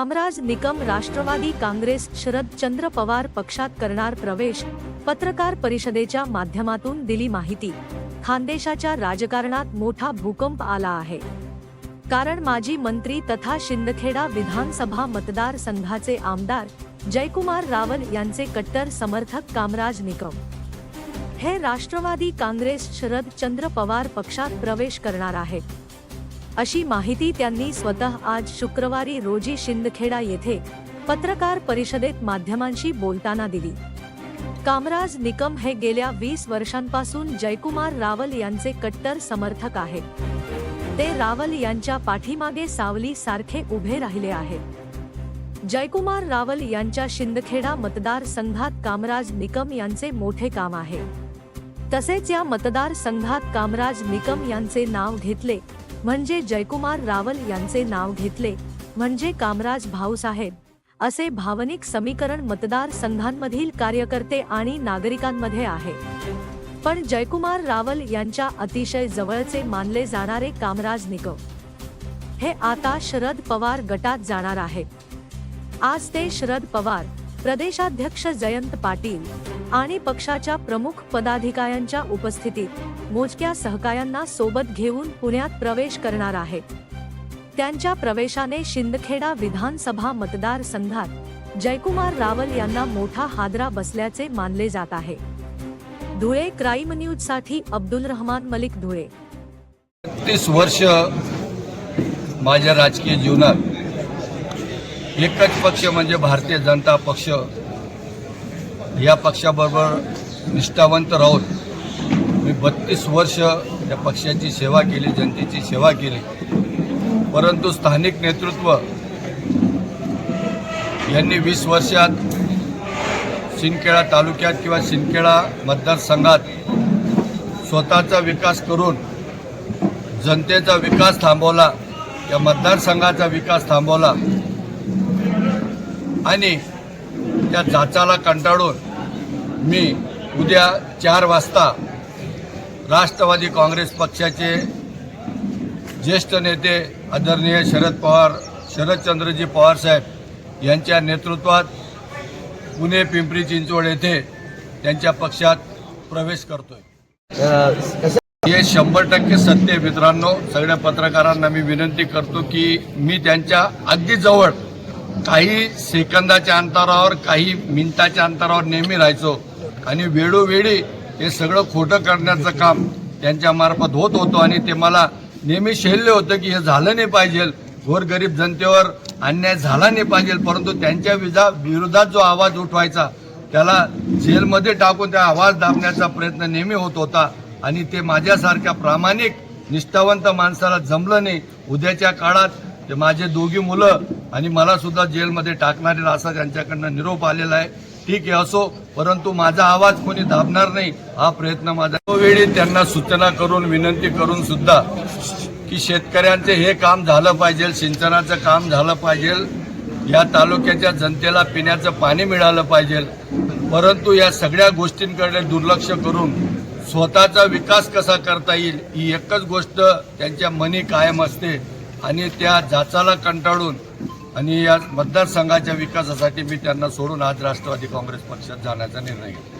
कामराज निकम राष्ट्रवादी काँग्रेस शरदचंद्र पवार पक्षात करणार प्रवेश पत्रकार परिषदेच्या माध्यमातून दिली माहिती. खानदेशाच्या राजकारणात मोठा भूकंप आला आहे. कारण माजी मंत्री तथा शिंदखेडा विधानसभा मतदारसंघाचे आमदार जयकुमार रावल यांचे कट्टर समर्थक कामराज निकम. हे राष्ट्रवादी काँग्रेस शरदचंद्र पवार पक्षात प्रवेश करणार आहेत. अशी माहिती त्यांनी स्वतः आज शुक्रवारी रोजी शिंदखेडा येथे पत्रकार परिषदेत माध्यमांशी बोलताना दिली. कामराज निकम हे गेल्या वीस वर्षांपासून जयकुमार रावल यांचे कट्टर समर्थक आहेत. ते रावल यांच्या पाठीमागे सावली सारखे उभे राहिले आहेत जयकुमार रावल यांच्या शिंदखेडा मतदारसंघात कामराज निकम यांचे मोठे काम आहे. तसेच या मतदारसंघात कामराज निकम यांचे नाव घेतले म्हणजे जयकुमार रावल यांचे नाव घेतले. म्हणजे कामराज भाऊसाहेब. असे भावनिक समीकरण मतदारसंघांमधील कार्यकर्ते आणि नागरिकांमध्ये आहे. पण जयकुमार रावल यांच्या अतिशय जवळचे मानले जाणारे कामराज निकम. हे आता शरद पवार गटात जाणार आहे आज ते शरद पवार प्रदेशाध्यक्ष जयंत पाटील आणि पक्षाच्या प्रमुख पदाधिकाऱ्यांच्या उपस्थितीत मोजक्या सहकायांना सोबत घेऊन पुण्यात प्रवेश करणार आहे त्यांच्या प्रवेशाने शिंदखेडा विधानसभा मतदारसंघात जयकुमार रावल यांना मोठा हादरा बसल्याचे मानले जात आहे. धुळे क्राईम न्यूजसाठी अब्दुल रहमान मलिक धुळे. तीस वर्ष माझ्या राजकीय जीवनात एकच पक्ष म्हणजे भारतीय जनता पक्ष. या पक्षाबरोबर निष्ठावंत राहून मी बत्तीस वर्ष या पक्षाची सेवा केली जनतेची सेवा केली. परंतु स्थानिक नेतृत्व यांनी वीस वर्षात सिंदखेडा तालुक्यात किंवा सिंदखेडा मतदारसंघात स्वतःचा विकास करून जनतेचा विकास थांबवला या मतदारसंघाचा विकास थांबवला. आणि त्या जाचाला कंटाळून मी उद्या चार वाजता राष्ट्रवादी काँग्रेस पक्षाचे ज्येष्ठ नेते आदरणीय शरद पवार शरदचंद्रजी पवार साहेब यांच्या नेतृत्वात पुणे पिंपरी चिंचवड येथे त्यांच्या पक्षात प्रवेश करतोय. हे शंभर टक्के सत्य मित्रांनो. सगळ्या पत्रकारांना मी विनंती करतो की मी त्यांच्या अगदी जवळ काही सेकंदाच्या अंतरावर काही मिनिटाच्या अंतरावर नेहमी राहायचो. आणि वेळोवेळी हे सगळं खोटं करण्याचं काम त्यांच्या मार्फत होत होतं आणि ते मला नेहमी शैल्य होतं की हे झालं नाही पाहिजे. गोरगरीब जनतेवर अन्याय झाला नाही पाहिजे. परंतु त्यांच्या विजा विरोधात जो आवाज उठवायचा त्याला जेलमध्ये टाकून त्या आवाज दाबण्याचा प्रयत्न नेहमी होत होता. आणि ते माझ्यासारख्या प्रामाणिक निष्ठावंत माणसाला जमलं नाही. उद्याच्या काळात ते माझे दोघी मुलं आणि मला सुद्धा जेलमध्ये टाकणारे असा त्यांच्याकडनं निरोप आलेला आहे ठीक आहे असो परंतु माझा आवाज कोणी दाबणार नाही हा प्रयत्न माझा. वेळी त्यांना सूचना करून विनंती करून सुद्धा की शेतकऱ्यांचे हे काम झालं पाहिजे सिंचनाचं काम झालं पाहिजे या तालुक्याच्या जनतेला पिण्याचं पाणी मिळालं पाहिजे. परंतु या सगळ्या गोष्टींकडे दुर्लक्ष करून स्वतःचा विकास कसा करता येईल ही एकच गोष्ट त्यांच्या मनी कायम असते. आणि त्या जाचाला कंटाळून आणि या मतदारसंघाच्या विकासासाठी मी त्यांना सोडून आज राष्ट्रवादी काँग्रेस पक्षात जाण्याचा निर्णय घेतला.